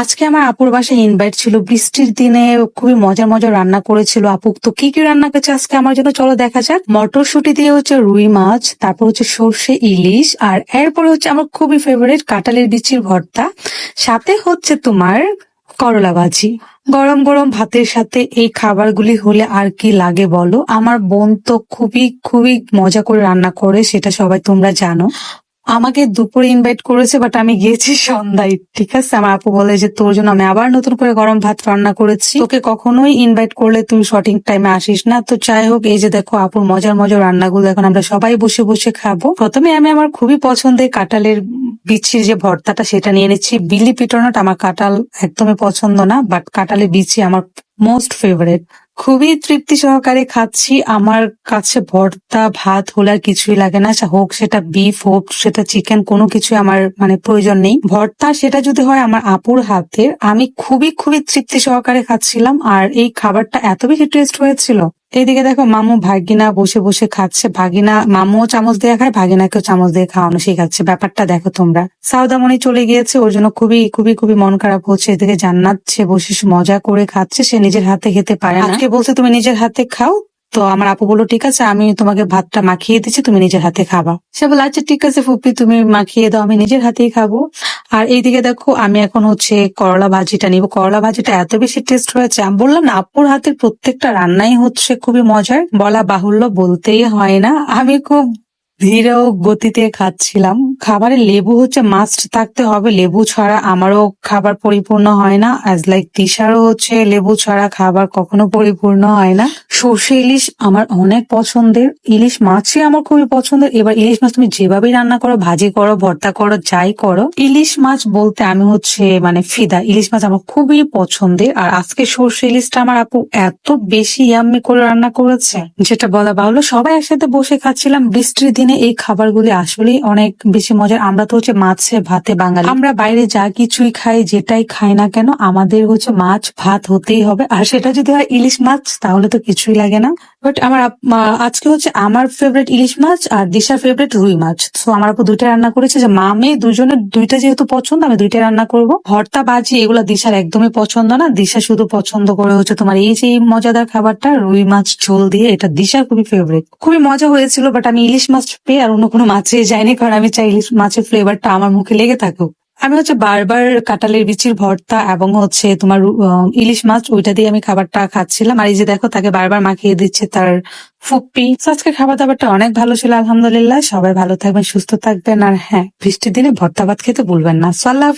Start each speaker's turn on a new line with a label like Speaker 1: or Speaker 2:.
Speaker 1: আজকে আমার আপুর বাসায় ইনভাইট ছিল, বৃষ্টির দিনে খুবই মজার মজার রান্না করেছিল আপু। তো কি কি রান্না করেছে আজকে আমার জন্য চলো দেখা যাক। মটরশুটি দিয়ে হচ্ছে রুই মাছ, তারপর হচ্ছে সর্ষে, ইলিশ, আর এরপরে হচ্ছে আমার খুবই ফেভারিট কাঁঠালের বিচির ভর্তা। সাথে হচ্ছে তোমার করলা ভাজি। গরম গরম ভাতের সাথে এই খাবারগুলি হলে আর কি লাগে বলো? আমার বোন তো খুবই খুবই মজা করে রান্না করে, সেটা সবাই তোমরা জানো। আমাকে দুপুরে ইনভাইট করেছে বাট আমি গিয়েছি সন্ধ্যায়, ঠিক আছে? আমার আপু বলে যে, তোর জন্য আমি আবার নতুন করে গরম ভাত রান্না করেছি। তোকে কখনোই ইনভাইট করলে তুই সঠিক টাইমে আসিস না। তো যাই হোক, এই যে দেখো, আপুর মজার মজার রান্নাগুলো এখন আমরা সবাই বসে বসে খাব। প্রথমে আমি আমার খুবই পছন্দের কাঁঠালের বিচির যে ভর্তাটা, সেটা নিয়ে নিচ্ছি। বিলি পিটনট আমার কাঁঠাল একদমই পছন্দ না বাট কাঁঠালের বিচি আমার মোস্ট ফেভারিট খুবই তৃপ্তি সহকারে খাচ্ছি। আমার কাছে ভর্তা, ভাত, হলে আর কিছুই লাগে না। হোক, সেটা বিফ হোক, সেটা চিকেন কোনো কিছু আমার মানে প্রয়োজন নেই। ভর্তা, সেটা যদি হয় আমার আপুর হাতে আমি খুবই খুবই তৃপ্তি সহকারে খাচ্ছিলাম। আর এই খাবারটা এত বেশি টেস্ট হয়েছিল। এইদিকে দেখো মামু ভাগিনা বসে বসে খাচ্ছে। ভাগিনা মামুও চামচ দিয়ে খায়, ভাগিনাকেও চামচ দিয়ে খাওয়ানো শেখাচ্ছে। ব্যাপারটা দেখো তোমরা। সাউদামণি চলে গিয়েছে, ওর জন্য খুবই খুবই খুবই মন খারাপ হচ্ছে। এদিকে জান্নাত, সে বসে মজা করে খাচ্ছে, সে নিজের হাতে খেতে পারে না। আজকে বলছে, তুমি নিজের হাতে খাও তো আমার আপু বলল, ঠিক আছে, আমি তোমাকে ভাতটা মাখিয়ে দিচ্ছি, তুমি নিজের হাতে খাবা। সে বলে আচ্ছা ঠিক আছে ফুপি, তুমি মাখিয়ে দাও, আমি নিজের হাতেই খাব। আর এইদিকে দেখো, আমি এখন হচ্ছে করলা ভাজিটা নিব। করলা ভাজিটা এত বেশি টেস্ট হয়েছে আমি বললাম, না, আপুর হাতের প্রত্যেকটা রান্নাই হচ্ছে খুবই মজার, বলা বাহুল্য বলতেই হয় না। আমি খুব ধীরে গতিতে খাচ্ছিলাম। খাবারে লেবু হচ্ছে মাস্ট থাকতে হবে। লেবু ছাড়া আমারও খাবার পরিপূর্ণ হয় না। অ্যাজ লাইক তিশারও হচ্ছে লেবু ছাড়া খাবার কখনো পরিপূর্ণ হয় না। সর্ষে ইলিশ আমার অনেক পছন্দের। ইলিশ মাছই আমার খুবই পছন্দের। এবার ইলিশ মাছ তুমি যেভাবেই রান্না করো, ভাজি করো, ভর্তা করো, যাই করো, ইলিশ মাছ বলতে আমি হচ্ছে মানে ফিদা। ইলিশ মাছ আমার খুবই পছন্দের। আর আজকে সর্ষে ইলিশটা আমার আপু এত বেশি ইয়াম্মি করে রান্না করেছে, যেটা বলা বাহুল্য। সবাই একসাথে বসে খাচ্ছিলাম। বৃষ্টির দিনে এই খাবারগুলি আসলেই অনেক বেশি মজার আমরা তো হচ্ছে মাছে, ভাতে বাঙালি। আমরা বাইরে যা কিছুই খাই, যেটাই খাই না কেন, আমাদের হচ্ছে মাছ, ভাত হতেই হবে। আর সেটা যদি হয় ইলিশ মাছ, তাহলে তো কিছুই লাগে না। বাট আমার আজকে হচ্ছে আমার ফেভারিট ইলিশ মাছ আর দিশার ফেভারিট রুই মাছ। তো আমার আপু দুইটা রান্না করেছে যে মা মেয়ে দুজনের দুইটা যেহেতু পছন্দ, আমি দুইটা রান্না করব। ভর্তা বাজি এগুলো দিশার একদমই পছন্দ না। দিশা শুধু পছন্দ করে হচ্ছে তোমার এই যে মজাদার খাবারটা, রুই মাছ ঝোল দিয়ে, এটা দিশার খুবই ফেভারিট খুবই মজা হয়েছিল বাট আমি ইলিশ মাছ পেয়ে আর অন্য কোনো মাছে যাইনি, কারণ আমি চাই মাছের ফ্লেভারটা আমার মুখে লেগে থাকুক। আমি হচ্ছে বারবার কাঁঠালের বিচির ভর্তা এবং হচ্ছে তোমার ইলিশ মাছ, ওইটা দিয়ে আমি খাবারটা খাচ্ছিলাম। আর এই যে দেখো, তাকে বারবার মাখিয়ে দিচ্ছে তার ফুপ্পি আজকে খাবার দাবারটা অনেক ভালো ছিল, আলহামদুলিল্লাহ। সবাই ভালো থাকবেন, সুস্থ থাকবেন। আর হ্যাঁ বৃষ্টির দিনে ভর্তা ভাত খেতে ভুলবেন না। সাল্লাহ